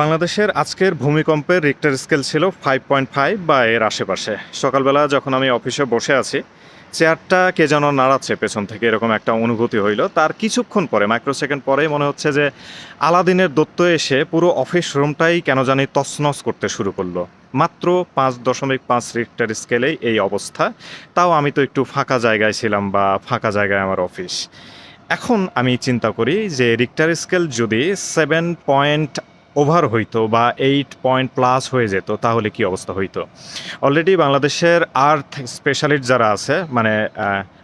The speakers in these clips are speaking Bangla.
বাংলাদেশের আজকের ভূমিকম্পের রিক্টার স্কেল ছিল ফাইভ পয়েন্ট ফাইভ বা এর আশেপাশে। সকালবেলা যখন আমি অফিসে বসে আছি, চেয়ারটা কে যেন নাড়াচ্ছে পেছন থেকে, এরকম একটা অনুভূতি হইল। তার কিছুক্ষণ পরে মাইক্রোসেকেন্ড পরেই মনে হচ্ছে যে আলাদিনের দত্ত এসে পুরো অফিস রুমটাই কেন জানি তছনছ করতে শুরু করল। মাত্র পাঁচ দশমিক পাঁচ রিক্টার স্কেলেই এই অবস্থা। তাও আমি তো একটু ফাঁকা জায়গায় ছিলাম বা ফাঁকা জায়গায় আমার অফিস এখন আমি চিন্তা করি যে রিক্টার স্কেল যদি সেভেন পয়েন্ট ওভার হইতো বা এইট পয়েন্ট প্লাস হয়ে যেত, তাহলে কি অবস্থা হইতো? অলরেডি বাংলাদেশের আর্থ স্পেশালিস্ট যারা আছে মানে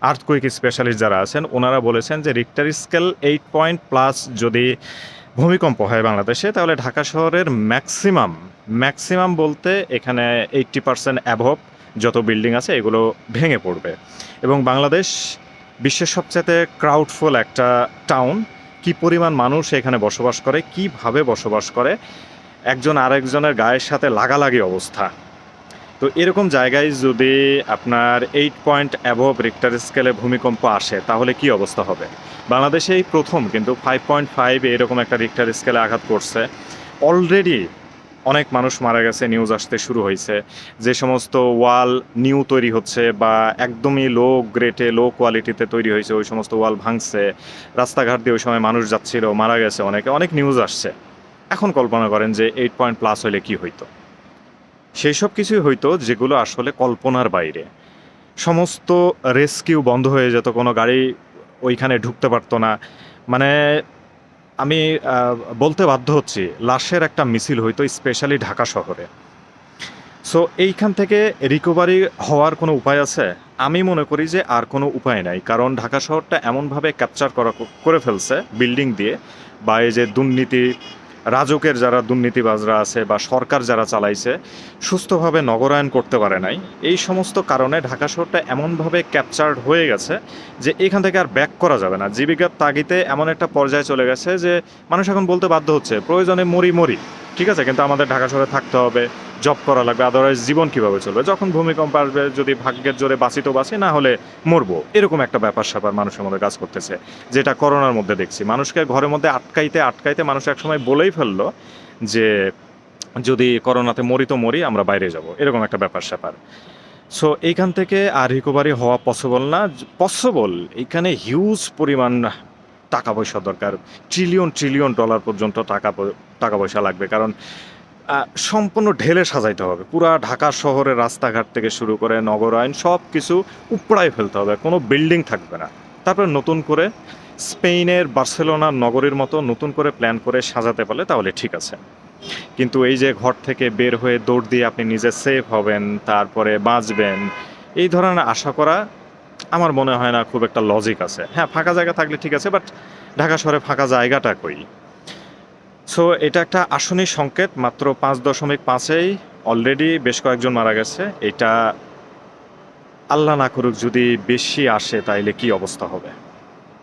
আর্থ কুইক স্পেশালিস্ট যারা আছেন, ওনারা বলেছেন যে Richter scale eight point plus যদি ভূমিকম্প হয় বাংলাদেশে, তাহলে ঢাকা শহরের ম্যাক্সিমাম ম্যাক্সিমাম বলতে এখানে এইট্টি পার্সেন্ট অ্যাভব যত বিল্ডিং আছে, এগুলো ভেঙে পড়বে। এবং বাংলাদেশ বিশ্বের সবচেয়ে ক্রাউডফুল একটা টাউন কি পরিমাণ মানুষ এখানে বসবাস করে, কীভাবে বসবাস করে, একজন আরেকজনের গায়ের সাথে লাগালাগি অবস্থা। তো এরকম জায়গায় যদি আপনার এইট পয়েন্ট অ্যাভব রিক্টার স্কেলে ভূমিকম্প আসে, তাহলে কি অবস্থা হবে? বাংলাদেশে এই প্রথম, কিন্তু ফাইভ পয়েন্ট ফাইভ এরকম একটা রিক্টার স্কেলে আঘাত করছে। অলরেডি অনেক মানুষ মারা গেছে নিউজ আসতে শুরু হয়েছে। যে সমস্ত ওয়াল নিউ তৈরি হচ্ছে বা একদমই লো গ্রেটে লো কোয়ালিটিতে তৈরি হয়েছে, ওই সমস্ত ওয়াল ভাঙছে। রাস্তাঘাট দিয়ে ওই সময় মানুষ যাচ্ছিল, মারা গেছে অনেকে। অনেক নিউজ আসছে। এখন কল্পনা করেন যে এইট পয়েন্ট প্লাস হলে কি হইতো? সেই সব কিছুই হইতো যেগুলো আসলে কল্পনার বাইরে। সমস্ত রেস্কিউ বন্ধ হয়ে যেত, কোনো গাড়ি ওইখানে ঢুকতে পারতো না। মানে আমি বলতে বাধ্য হচ্ছি, লাশের একটা মিছিল হইতো, স্পেশালি ঢাকা শহরে। সো এইখান থেকে রিকভারি হওয়ার কোনো উপায় আছে? আমি মনে করি যে আর কোনো উপায় নাই, কারণ ঢাকা শহরটা এমনভাবে ক্যাপচার করা, করে ফেলছে বিল্ডিং দিয়ে বা এই যে দুর্নীতি রাজকের যারা দুর্নীতিবাজরা আছে বা সরকার যারা চালাইছে, সুস্থভাবে নগরায়ণ করতে পারে নাই। এই সমস্ত কারণে ঢাকা শহরটা এমনভাবে ক্যাপচার্ড হয়ে গেছে যে এখান থেকে আর ব্যাক করা যাবে না। জীবিকার তাগিতে এমন একটা পর্যায়ে চলে গেছে যে মানুষ এখন বলতে বাধ্য হচ্ছে, প্রয়োজনে মরি মরি। ঠিক আছে? কিন্তু আমাদের ঢাকা শহরে থাকতে হবে জব করা লাগবে আদারওয়াইজ জীবন কীভাবে চলবে? যখন ভূমিকম্প আসবে, যদি ভাগ্যের জোরে বাঁচি তো বাঁচি না হলে মরবো। এরকম একটা ব্যাপার স্যাপার মানুষের মধ্যে কাজ করতেছে, যেটা করোনার মধ্যে দেখছি। মানুষকে ঘরের মধ্যে আটকাইতে আটকাইতে মানুষ একসময় বলেই ফেলল যে, যদি করোনাতে মরি তো মরি, আমরা বাইরে যাব। এরকম একটা ব্যাপার স্যাপার। সো এইখান থেকে আর রিকভারি হওয়া পসিবল না। পসিবল এইখানে হিউজ পরিমাণ টাকা পয়সা দরকার। ট্রিলিয়ন ট্রিলিয়ন ডলার পর্যন্ত টাকা টাকা পয়সা লাগবে। কারণ সম্পূর্ণ ঢেলে সাজাইতে হবে। পুরা ঢাকা শহরের রাস্তাঘাট থেকে শুরু করে নগরায়ণ সব কিছু উপড়ায় ফেলতে হবে। কোনো বিল্ডিং থাকবে না। তারপরে নতুন করে স্পেনের বার্সেলোনা নগরীর মতো নতুন করে প্ল্যান করে সাজাতে পারলে তাহলে ঠিক আছে। কিন্তু এই যে ঘর থেকে বের হয়ে দৌড় দিয়ে আপনি নিজে সেফ হবেন, তারপরে বাঁচবেন, এই ধরনের আশা করা আমার মনে হয় না খুব একটা লজিক আছে। হ্যাঁ ফাঁকা জায়গা থাকলে ঠিক আছে বাট ঢাকা শহরে ফাঁকা জায়গাটা কই? সো এটা একটা আসনী সংকেত, মাত্র পাঁচ দশমিক পাঁচেই অলরেডি বেশ কয়েকজন মারা গেছে। এটা আল্লাহ না করুক যদি বেশি আসে, তাইলে কি অবস্থা হবে?